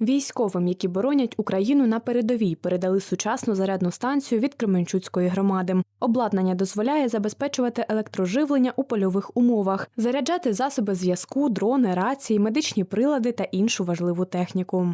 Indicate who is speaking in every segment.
Speaker 1: Військовим, які боронять Україну на передовій, передали сучасну зарядну станцію від Кременчуцької громади. Обладнання дозволяє забезпечувати електроживлення у польових умовах, заряджати засоби зв'язку, дрони, рації, медичні прилади та іншу важливу техніку.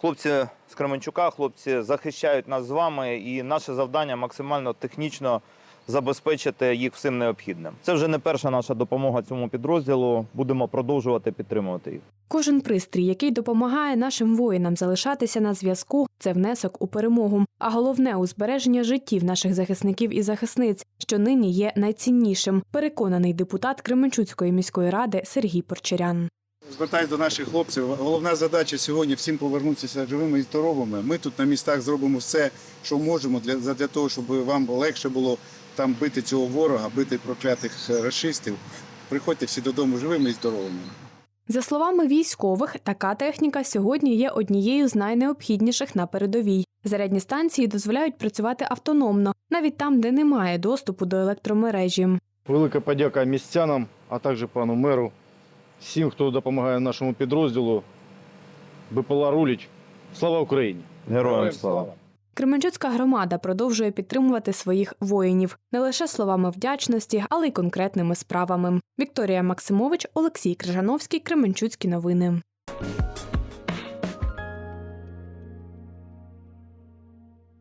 Speaker 2: Хлопці з Кременчука, хлопці захищають нас з вами, і наше завдання максимально технічно забезпечити їх всім необхідним. Це вже не перша наша допомога цьому підрозділу. Будемо продовжувати підтримувати їх.
Speaker 1: Кожен пристрій, який допомагає нашим воїнам залишатися на зв'язку, це внесок у перемогу. А головне у збереження життів наших захисників і захисниць, що нині є найціннішим. Переконаний депутат Кременчуцької міської ради Сергій Порчерян.
Speaker 3: Звертаюсь до наших хлопців. Головна задача сьогодні всім повернутися живими і здоровими. Ми тут на містах зробимо все, що можемо для, для того, щоб вам легше було там бити цього ворога, бити проклятих расистів. Приходьте всі додому живими і здоровими.
Speaker 1: За словами військових, така техніка сьогодні є однією з найнеобхідніших на передовій. Зарядні станції дозволяють працювати автономно, навіть там, де немає доступу до електромережі.
Speaker 4: Велика подяка містянам, а також пану меру, всім, хто допомагає нашому підрозділу. БПЛА руліч. Слава Україні!
Speaker 2: Героям слава!
Speaker 1: Кременчуцька громада продовжує підтримувати своїх воїнів не лише словами вдячності, але й конкретними справами. Вікторія Максимович, Олексій Крижановський, Кременчуцькі новини.